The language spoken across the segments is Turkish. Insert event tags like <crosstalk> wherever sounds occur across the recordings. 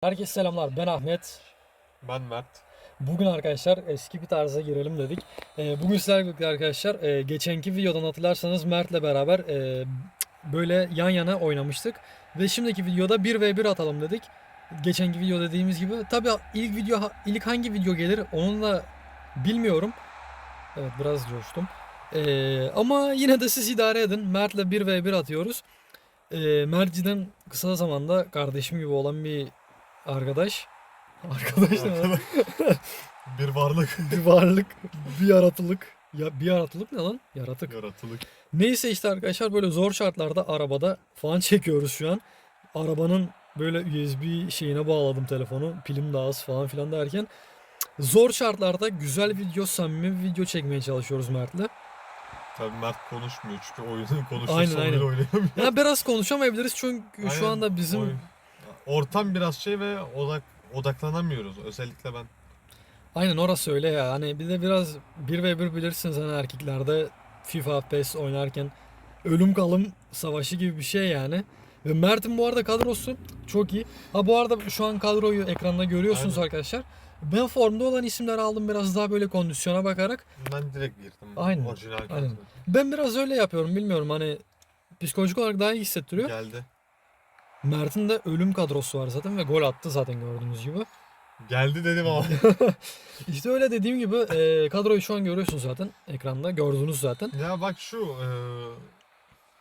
Herkese selamlar. Ben Ahmet. Ben Mert. Bugün arkadaşlar eski bir tarza girelim dedik. Ee, bugün sizlerle birlikte arkadaşlar e, geçenki videodan hatırlarsanız Mert'le beraber e, böyle yan yana oynamıştık. Ve şimdiki videoda 1v1 atalım dedik. Geçenki video dediğimiz gibi. Tabi ilk video ilk hangi video gelir onu da bilmiyorum. Evet biraz coştum. Ee, ama yine de siz idare edin. Mert'le 1v1 atıyoruz. Ee, Mert cidden kısa zamanda kardeşim gibi olan bir arkadaş. Arkadaş ne lan? bir varlık. <laughs> bir varlık, bir yaratılık. Ya bir yaratılık ne lan? Yaratık. Yaratılık. Neyse işte arkadaşlar böyle zor şartlarda arabada falan çekiyoruz şu an. Arabanın böyle USB şeyine bağladım telefonu. Pilim de az falan filan derken zor şartlarda güzel video, samimi video çekmeye çalışıyoruz Mert'le. Tabii Mert konuşmuyor çünkü oyunu konuşursa Aynen, aynen. oynayamıyor. Ya biraz konuşamayabiliriz çünkü şu Aynen, anda bizim oyun- Ortam biraz şey ve odak odaklanamıyoruz. Özellikle ben. Aynen orası öyle ya. Hani bir de biraz 1 ve 1 bilirsiniz hani erkeklerde FIFA, PES oynarken ölüm kalım savaşı gibi bir şey yani. Ve Mert'in bu arada kadrosu çok iyi. Ha bu arada şu an kadroyu ekranda görüyorsunuz Aynen. arkadaşlar. Ben formda olan isimleri aldım biraz daha böyle kondisyona bakarak. Ben direkt girdim. Aynen, Orijinal aynen. kadro. Ben biraz öyle yapıyorum bilmiyorum hani psikolojik olarak daha iyi hissettiriyor. Geldi. Mert'in de ölüm kadrosu var zaten ve gol attı zaten gördüğünüz gibi. Geldi dedim ama. <laughs> İşte öyle dediğim gibi e, kadroyu şu an görüyorsunuz zaten ekranda gördünüz zaten. ya bak şu. e,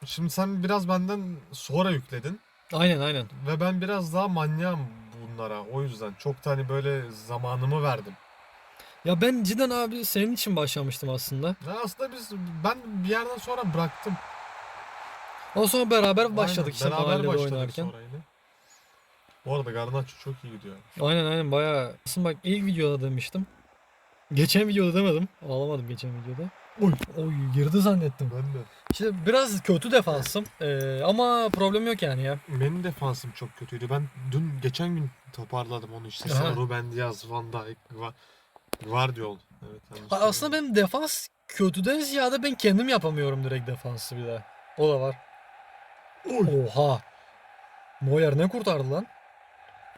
şimdi sen biraz benden sonra yükledin. Aynen aynen. Ve ben biraz daha manyağım bunlara. O yüzden çok da hani böyle zamanımı verdim. Ya ben cidden abi senin için başlamıştım aslında. Ya aslında biz ben bir yerden sonra bıraktım. Ondan sonra beraber başladık işte beraber mahallede başladık oynarken. sonra yine. Bu arada Garnacho çok iyi gidiyor. Aynen aynen bayağı. Aslında bak ilk videoda demiştim. Geçen videoda demedim. Ağlamadım geçen videoda. Oy, oy girdi zannettim. Ben de. İşte biraz kötü defansım. Ee, ama problem yok yani ya. Benim defansım çok kötüydü. Ben dün geçen gün toparladım onu işte. Aha. Ruben Diaz, Van Dijk, Va- Guardiol. Evet, yanlış Ha, Aslında benim defans kötüden ziyade ben kendim yapamıyorum direkt defansı bir de. O da var. Oha. Neuer ne kurtardı lan?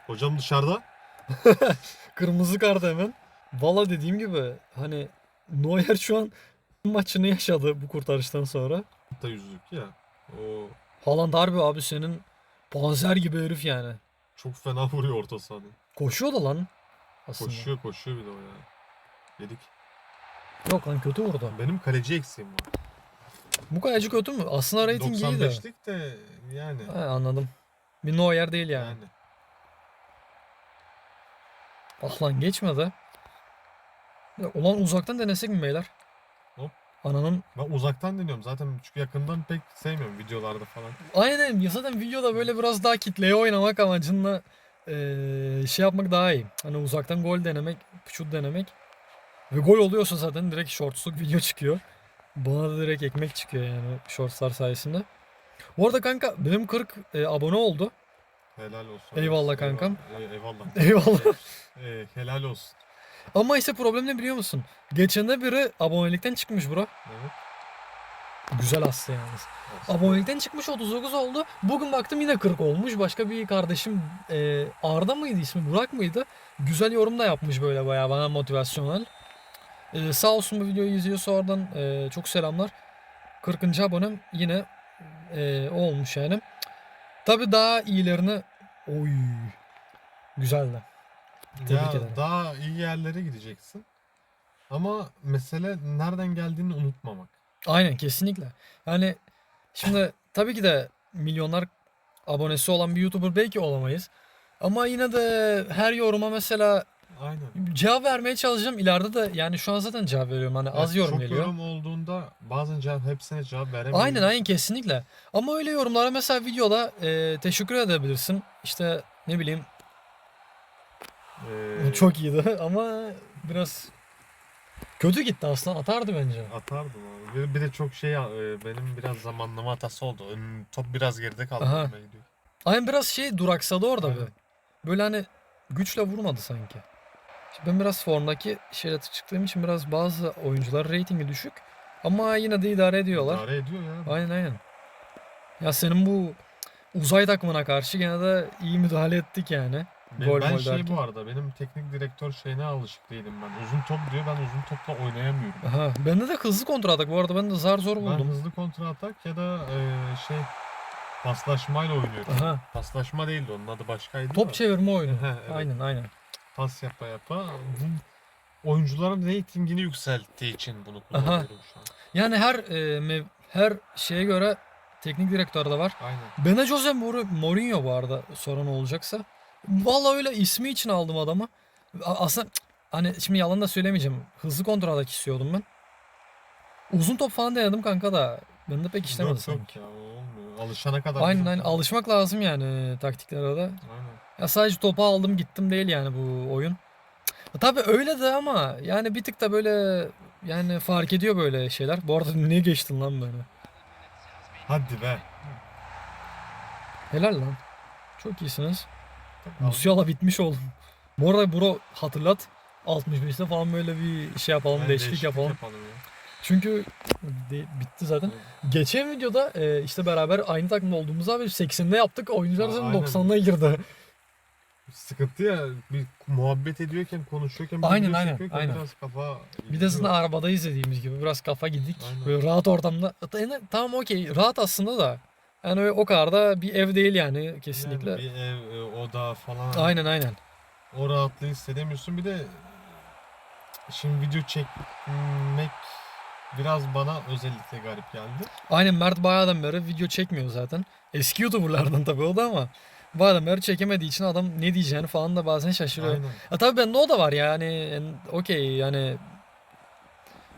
Hocam dışarıda. <laughs> Kırmızı kart hemen. Valla dediğim gibi hani Neuer şu an maçını yaşadı bu kurtarıştan sonra. Da yüzlük ya. O Haaland harbi abi senin panzer gibi herif yani. çok fena vuruyor orta sahada. Koşuyor da lan aslında. Koşuyor koşuyor bir de o ya. Yedik. Yok lan kötü vurdu. Benim kaleci eksiğim var. Bu kaleci kötü mü? Aslında rating iyi de. 95'lik de yani. Ha, anladım. Bir Neuer değil yani. Yani. Ah lan geçmedi. Ya, Ulan uzaktan denesek mi beyler? Hop. Ananın Ben uzaktan deniyorum zaten çünkü yakından pek sevmiyorum videolarda falan. Aynen ya zaten videoda böyle biraz daha kitleye oynamak amacıyla eee, şey yapmak daha iyi. Hani uzaktan gol denemek, şut denemek. Ve gol oluyorsa zaten direkt shortsluk video çıkıyor. Bana da direkt ekmek çıkıyor yani shortslar sayesinde. Bu arada kanka benim 40 e, abone oldu. Helal olsun. Eyvallah Eyvallah. kankam. Ey- Eyvallah. Eyvallah. Ee, <laughs> helal olsun. Ama işte problem ne biliyor musun? Geçende biri abonelikten çıkmış bro. Evet. Güzel aslında yalnız. Abonelikten çıkmış 39 oldu. Bugün baktım yine 40 olmuş. Başka bir kardeşim e, Arda mıydı ismi? Burak mıydı? Güzel yorum da yapmış böyle bayağı bana motivasyonel. E, sağ olsun bu videoyu izliyorsa oradan e, çok selamlar. 40. abonem yine e, o olmuş yani. Tabi daha iyilerini oy güzeldi. Tebrik ya ederim. daha iyi yerlere gideceksin. Ama mesele nereden geldiğini unutmamak. Aynen kesinlikle. Yani şimdi <laughs> tabii ki de milyonlar abonesi olan bir YouTuber belki olamayız. Ama yine de her yoruma mesela Aynen. cevap vermeye çalışacağım. İleride de yani şu an zaten cevap veriyorum. Hani az yorum çok geliyor. yorum olduğunda bazen cevap hepsine cevap veremiyorum. Aynen aynen kesinlikle. Ama öyle yorumlara mesela videoda e, teşekkür edebilirsin. İşte ne bileyim Ee, çok iyiydi <laughs> ama biraz kötü gitti aslında. Atardı bence. atardım abi. Bir, de çok şey e, benim biraz zamanlama hatası oldu. Top biraz geride kaldı. Aha. Aynen biraz şey duraksadı orada Aynen. bir. Böyle hani güçle vurmadı sanki. Ben biraz formdaki şeyle çıktığım için biraz bazı oyuncular reytingi düşük. Ama yine de idare ediyorlar. İdare ediyor ya. Aynen aynen. Ya senin bu uzay takımına karşı gene de iyi müdahale ettik yani. Ben, Gol ben mol şey derken. bu arada benim teknik direktör şeyine alışık değilim ben. Uzun top diyor ben uzun topla oynayamıyorum. Aha, bende de hızlı kontra atak bu arada ben de zar zor Ben buldum. hızlı kontra atak ya da e, şey paslaşmayla oynuyorum. Aha, Paslaşma değildi onun adı başkaydı. top da. çevirme oyunu. Evet. Aynen aynen. Pas yapa yapa. Bu oyuncuların reytingini yükselttiği için bunu kullanıyorum şu an. Yani her e, her şeye göre teknik direktör de var. Aynen. Bana Jose Mourinho, bu arada soran olacaksa. Vallahi öyle ismi için aldım adamı. Aslında hani şimdi yalan da söylemeyeceğim. Hızlı kontratak istiyordum ben. Uzun top falan denedim kanka da. Ben de pek işlemedi Yok sanki. yok ya olmuyor. Alışana kadar. Aynen aynen alışmak lazım yani taktiklere de. Aynen. Ya sadece topu aldım gittim değil yani bu oyun. Tabii öyle de ama yani bir tık da böyle yani fark ediyor böyle şeyler. Bu arada niye geçtin lan böyle? Hadi be. Helal lan. Çok iyisiniz. Al. Musiala bitmiş oldum. Bu arada bro hatırlat. 65'te falan böyle bir şey yapalım, Yani değişiklik yapalım. ya. Çünkü de- bitti zaten. Geçen videoda e, işte beraber aynı takımda olduğumuz abi 80'de yaptık. Oyuncular zaten aynen. 90'da girdi. Sıkıntı ya bir muhabbet ediyorken konuşuyorken Aynen, aynen, aynen. biraz kafa Bir de zaten arabada izlediğimiz gibi biraz kafa gidik. Aynen. Böyle rahat ortamda. Yani, tamam okey rahat aslında da. Yani öyle o kadar da bir ev değil yani kesinlikle. Yani bir ev, e, oda falan. Aynen aynen. O rahatlığı hissedemiyorsun. Bir de şimdi video çekmek biraz bana özellikle garip geldi. Aynen Mert bayağıdan beri video çekmiyor zaten. Eski YouTuber'lardan tabii o da ama bayağıdan beri çekemediği için adam ne diyeceğini falan da bazen şaşırıyor. Aynen. Ya tabii bende o da var yani okey yani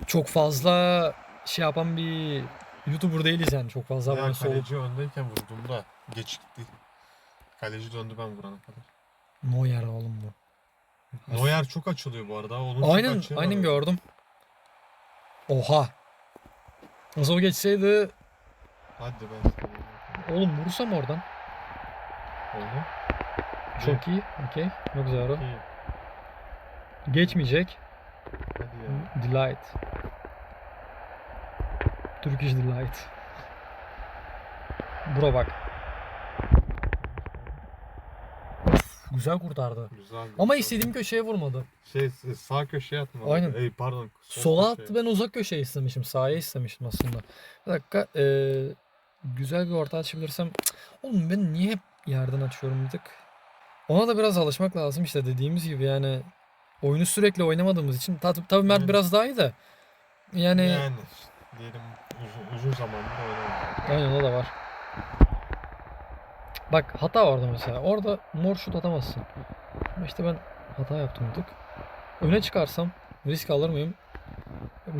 çok fazla şey yapan bir YouTuber değiliz yani çok fazla Ya abonesi olup. kaleci öndeyken vurduğumda geç gitti. Kaleci döndü ben vurana kadar. Neuer oğlum bu. Neuer çok açılıyor bu arada. Onun çok Aynen var aynen öyle. gördüm. Oha. Nasıl o geçseydi Hadi ben. oğlum vursam oradan. Oldu. Çok iyi. Okey. Yok zero. İyi. Geçmeyecek. Hadi ya. Delight. Turkish Delight. Bura bak. Güzel kurtardı. Güzel. Ama güzel. istediğim köşeye vurmadı. Şey sağ köşeye atmadı. Aynen. Ey pardon. sol Sola köşeye. attı ben uzak köşeye istemişim. Sahaya istemiştim aslında. Bir dakika. eee, güzel bir orta açabilirsem. Oğlum ben niye hep yerden açıyorum bir tık? Ona da biraz alışmak lazım işte dediğimiz gibi yani. Oyunu sürekli oynamadığımız için. Tabii, tabii Mert Aynen. biraz daha iyi de. Yani, Yani diyelim uzun, uzun zamandır oynamadım. aynen o da var. Bak hata orada mesela. Orada mor şut atamazsın. Ama işte ben hata yaptım bir tık. Öne çıkarsam risk alır mıyım?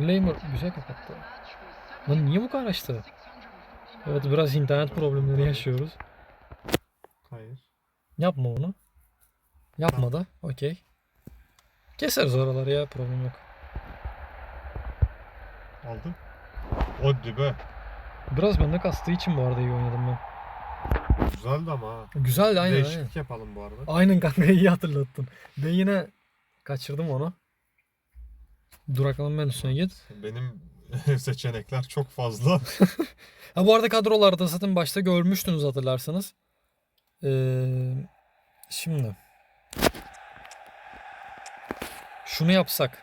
Leymer güzel kapattı. Lan niye bu kadar açtı? Evet biraz internet problemleri yaşıyoruz. Hayır. Yapma onu. Yapma da. Okey. Keseriz oraları ya problem yok. Aldım. Hadi be. Biraz bende kastığı için bu arada iyi oynadım ben. Güzeldi ama ha. Güzel aynen aynen. Değişiklik yapalım bu arada. Aynen kanka iyi hatırlattın. Ben yine kaçırdım onu. Durakalım ben üstüne git. Benim <laughs> seçenekler çok fazla. <laughs> Ha bu arada kadrolarda zaten başta görmüştünüz hatırlarsanız. Ee, şimdi. Şunu yapsak.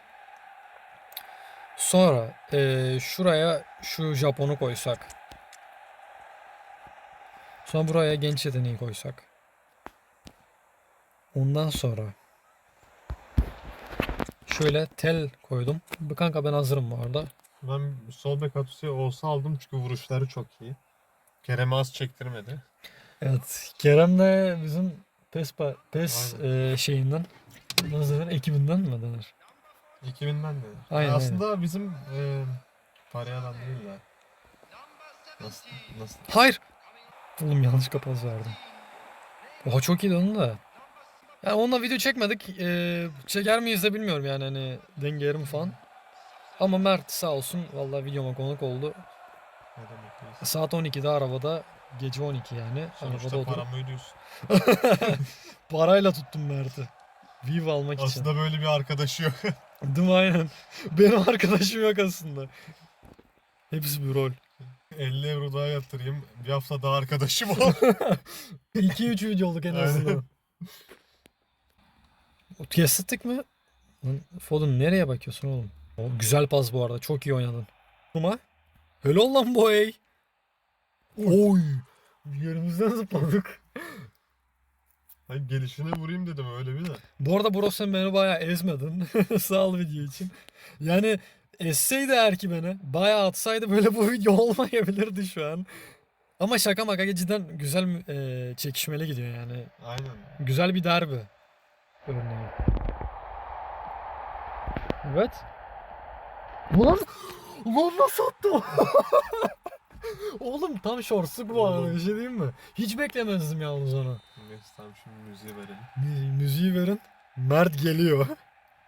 Sonra ee, şuraya şu Japon'u koysak. Sonra buraya genç yeteneği koysak. Ondan sonra şöyle tel koydum. Bu kanka ben hazırım bu arada. ben sol bek olsa aldım çünkü vuruşları çok iyi. Kerem'e az çektirmedi. Evet. Kerem de bizim PES, pa- PES e, şeyinden nasıl denir? Ekibinden mi denir? 2000'den de. Aynen, Aslında bizim e, Paryalan değil de. Nasıl? Nasıl? Hayır. Oğlum yanlış kapaz verdim. Oha çok iyi onun da. Yani onunla video çekmedik. E, çeker miyiz de bilmiyorum yani hani denge mi falan. Ama Mert sağ olsun vallahi videoma konuk oldu. Ne demek neyse. Saat 12'de arabada gece 12 yani. Arabada Sonuçta oturup paramı ödüyorsun. <laughs> parayla tuttum Mert'i. View almak için. Aslında böyle bir arkadaşı yok. <laughs> Değil mi aynen. Benim arkadaşım yok aslında. Hepsi bir rol. 50 euro daha yatırayım. Bir hafta daha arkadaşım ol. <laughs> 2-3 video olduk en Aynen. azından. Kestik mi? Lan Foden nereye bakıyorsun oğlum? O güzel pas bu arada. Çok iyi oynadın. Kuma. Helal lan boy. Oy. Yerimizden zıpladık. <laughs> Hayır gelişine vurayım dedim öyle bir de. Bu arada bro sen beni bayağı ezmedin. <laughs> Sağ ol video için. Yani esseydi eğer ki beni bayağı atsaydı böyle bu video olmayabilirdi şu an. Ama şaka maka cidden güzel e, çekişmeli gidiyor yani. Aynen. Güzel bir derbi. Örneğin. Evet. Ulan, ulan nasıl attı? <laughs> Oğlum tam şortsuk bu arada bir şey diyeyim mi? Hiç beklemezdim yalnız onu. Neyse tamam şimdi müziği verelim. Mü- müziği verin. Mert geliyor.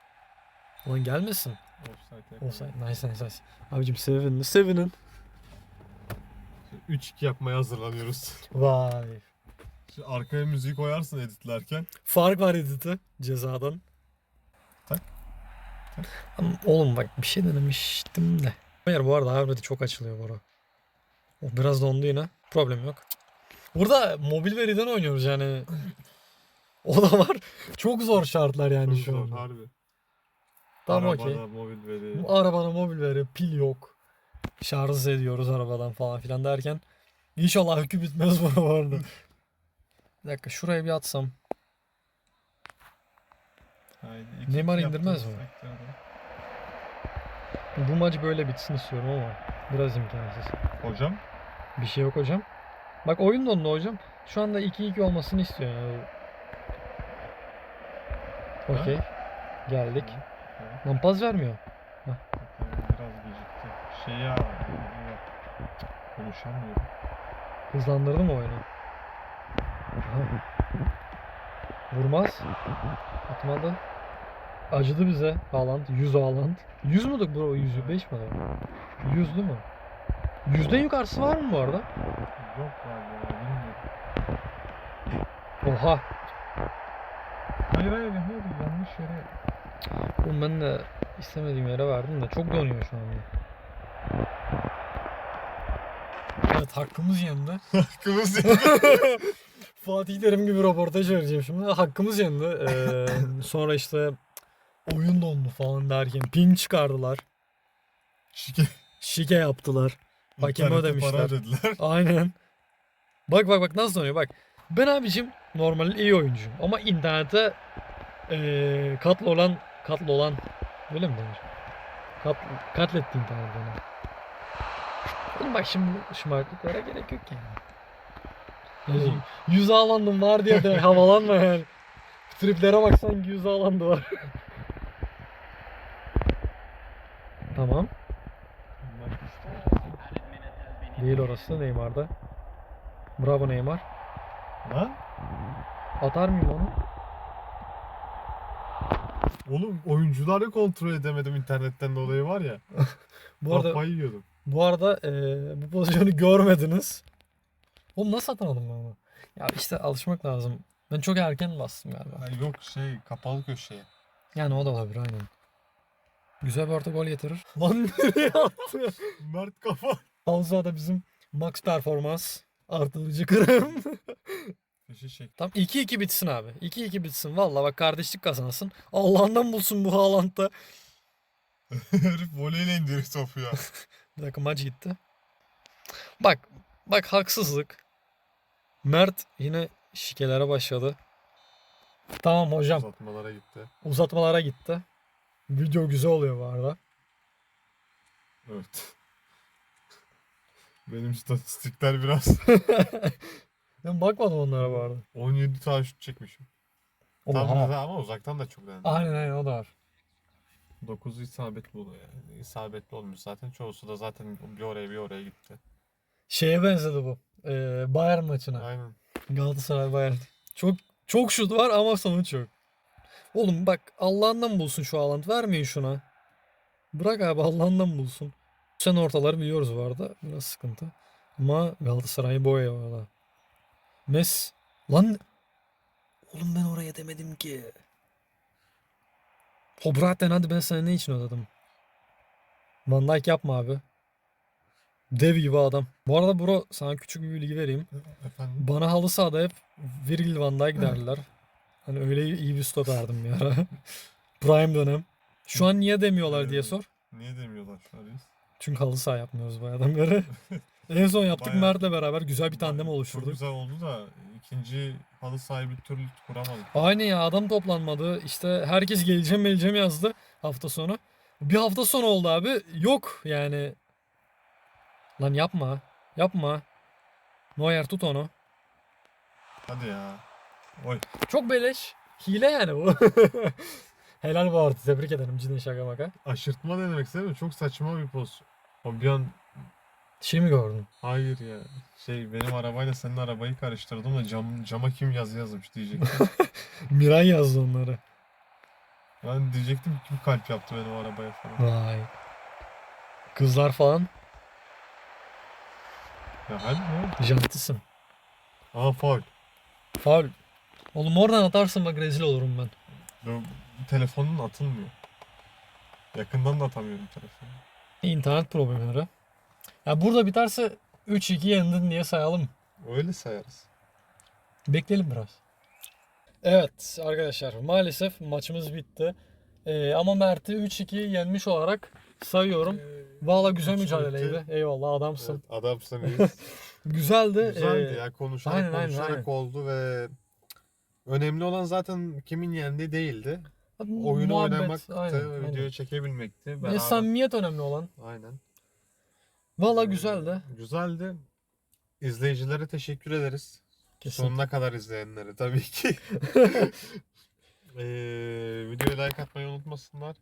<laughs> Ulan gelmesin. Offside. Olsaydı. Nice nice nice. Abicim sevinin. Sevinin. 3-2 yapmaya hazırlanıyoruz. Vay. Şimdi arkaya müziği koyarsın editlerken. Fark var editi cezadan. Tak. Ama oğlum bak bir şey denemiştim de. Hayır bu arada harbiden çok açılıyor Bora. O biraz dondu yine. Problem yok. Burada mobil veriden oynuyoruz yani. O da var. Çok zor şartlar yani Çok şu zor, an. harbi. Tamam Arabada okey. mobil veri. Arabana mobil veri, pil yok. Şarj ediyoruz arabadan falan filan derken. İnşallah hükü bitmez bu arada. Bir dakika şuraya bir atsam. Haydi, iki- Neymar indirmez mi? Bu maç böyle bitsin istiyorum ama biraz imkansız. Hocam. Bir şey yok hocam. Bak oyun dondu hocam. Şu anda 2-2 olmasını istiyor. Okey. Geldik. Evet, Lan pas vermiyor. biraz gecikti. Şey ya. Konuşamıyorum. Hızlandırdı mı oyunu? Vurmaz. Atmadı. Acıdı bize Haaland. 100 Haaland. 100 müdür bro? 105 mi? 100 değil mi? Yüzden yukarısı var mı bu arada? Yok galiba bilmiyorum. Oha. Hayır hayır hayır yanlış yere. Oğlum ben de istemediğim yere verdim de çok donuyor şu anda. Evet hakkımız yendi. <laughs> Hakkımız <laughs> Fatih Terim gibi röportaj vereceğim şimdi. Hakkımız yendi. Ee, <laughs> sonra işte oyun dondu falan derken ping çıkardılar. Şike. Şike yaptılar. Hakeme İnternete ödemişler. para ödediler. <laughs> Aynen. Bak bak bak nasıl dönüyor bak. Ben abicim normal iyi oyuncuyum ama internete ee, katlı olan katlı olan öyle mi denir? Kat, katletti internet bana. Oğlum bak şimdi şımarıklıklara gerek yok yani. Yani yüz ağlandım var diye de <laughs> havalanma yani. Triplere bak sanki yüz ağlandı var. <laughs> tamam. Değil orası Neymar'da. Bravo Neymar. Lan Atar mıyım onu? oğlum oyuncuları kontrol edemedim internetten dolayı var ya. <laughs> Bu arada Kafayı yiyordum. bu arada eee, bu pozisyonu <laughs> görmediniz. Oğlum nasıl atamadım ben onu? Ya işte alışmak lazım. Ben çok erken bastım galiba. Ay yok şey kapalı köşeye. Yani o da olabilir aynen. Güzel bir orta gol getirir. Lan <laughs> nereye attı? Mert kafa. Hamza da bizim max performans artırıcı kırım. Tam 2-2 bitsin abi. 2-2 bitsin. Valla bak kardeşlik kazansın. Allah'ından bulsun bu Haaland'da. <laughs> Herif voleyle indiriyor topu ya. <laughs> Bir dakika maç gitti. Bak. Bak haksızlık. Mert yine şikelere başladı. Tamam hocam. Uzatmalara gitti. Uzatmalara gitti. Video güzel oluyor bu arada. Evet. Benim statistikler biraz. <laughs> Ben bakmadım onlara bu arada. 17 tane şut çekmişim. Tam da ama uzaktan da çok denedim. Aynen aynen o da var. 9 isabetli oluyor yani. İsabetli olmuş zaten. Çoğusu da zaten bir oraya bir oraya gitti. Şeye benzedi bu. Ee, Bayern maçına. Aynen. Galatasaray Bayern. Çok çok şut var ama sonuç yok. Oğlum bak Allah'ından bulsun şu Haaland. Vermeyin şuna. Bırak abi Allah'ından bulsun. Sen ortaları biliyoruz bu arada. Biraz sıkıntı. Ama Galatasaray boya valla. Mes. Lan. Oğlum ben oraya demedim ki. Hobraten hadi ben sana ne için ödedim? Van Dijk yapma abi. Dev gibi adam. Bu arada bro sana küçük bir bilgi vereyim. Efendim? Bana halı sahada hep Virgil van Dijk derler. Hani öyle iyi bir stat verdim bir ara. <laughs> Prime dönem. Şu an niye demiyorlar diye Evet. sor. Niye demiyorlar reis? Çünkü halı saha yapmıyoruz bayağıdan beri. <laughs> en son yaptık Bayağı- Mert'le beraber güzel bir tandem Çok oluşturduk. güzel oldu da ikinci halı sahayı bir türlü kuramadık. Aynı ya adam toplanmadı. İşte herkes geleceğim geleceğim yazdı hafta sonu. Bir hafta sonu oldu abi. Yok yani. Lan yapma. Yapma. Neuer tut onu. Hadi ya. Oy. Çok beleş. Hile yani bu. <laughs> Helal bu arada. Tebrik ederim cidden şaka maka. Aşırtma ne demek istemiyorum. Çok saçma bir poz. O bir an Şey mi gördün? hayır ya. Şey benim arabayla senin arabayı karıştırdım da cam, cama kim yazı yazmış diyecektim. <laughs> Miran yazdı onları. ben diyecektim kim kalp yaptı benim arabaya falan. Vay. Kızlar falan. Ya hadi ya. Jantisin. Aa faul. Faul. Oğlum oradan atarsın bak rezil olurum ben. Bu telefonun atılmıyor. Yakından da atamıyorum telefonu. İnternet problemleri. Ya burada biterse 3-2 yendin diye sayalım. Öyle sayarız. Bekleyelim biraz. Evet arkadaşlar maalesef maçımız bitti. Ee, ama Mert'i 3-2 yenmiş olarak sayıyorum. Valla güzel mücadeleydi. Eyvallah adamsın. Evet, adamsın. <laughs> Güzeldi. Güzeldi Ee, ya konuşarak aynen, konuşarak aynen. oldu ve önemli olan zaten kimin yendiği değildi. Oyunu muhabbet, oynamaktı, aynen, videoyu çekebilmekti. Ve Beraber. samimiyet önemli olan. Aynen. Valla Ee, güzeldi. Güzeldi. İzleyicilere teşekkür ederiz. Kesin. Sonuna kadar izleyenlere tabii ki. <laughs> ee, videoya like atmayı unutmasınlar.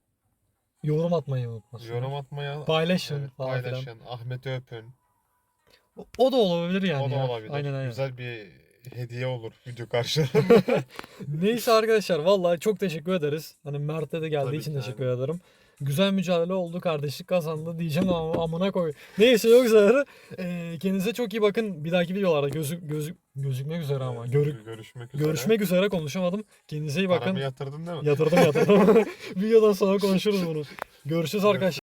Yorum atmayı unutmasın. Yorum atmaya Paylaşın evet, paylaşın. Ahmet'i öpün. O- O da olabilir yani o da ya. olabilir. Aynen aynen. Güzel bir hediye olur video karşılığında. <laughs> Neyse arkadaşlar vallahi çok teşekkür ederiz. Hani Mert'e de geldiği Tabii için ki, teşekkür ederim. Güzel mücadele oldu. Kardeşlik kazandı diyeceğim ama amına koy. Neyse yok zararı. <laughs> Ee, kendinize çok iyi bakın. Bir dahaki videolarda gözü, gözü, gözükmek üzere ama. Görü, görüşmek üzere. görüşmek üzere konuşamadım. Kendinize iyi bakın. Paramı yatırdın değil mi? Yatırdım yatırdım. <laughs> Videodan sonra konuşuruz bunu. Görüşürüz arkadaşlar.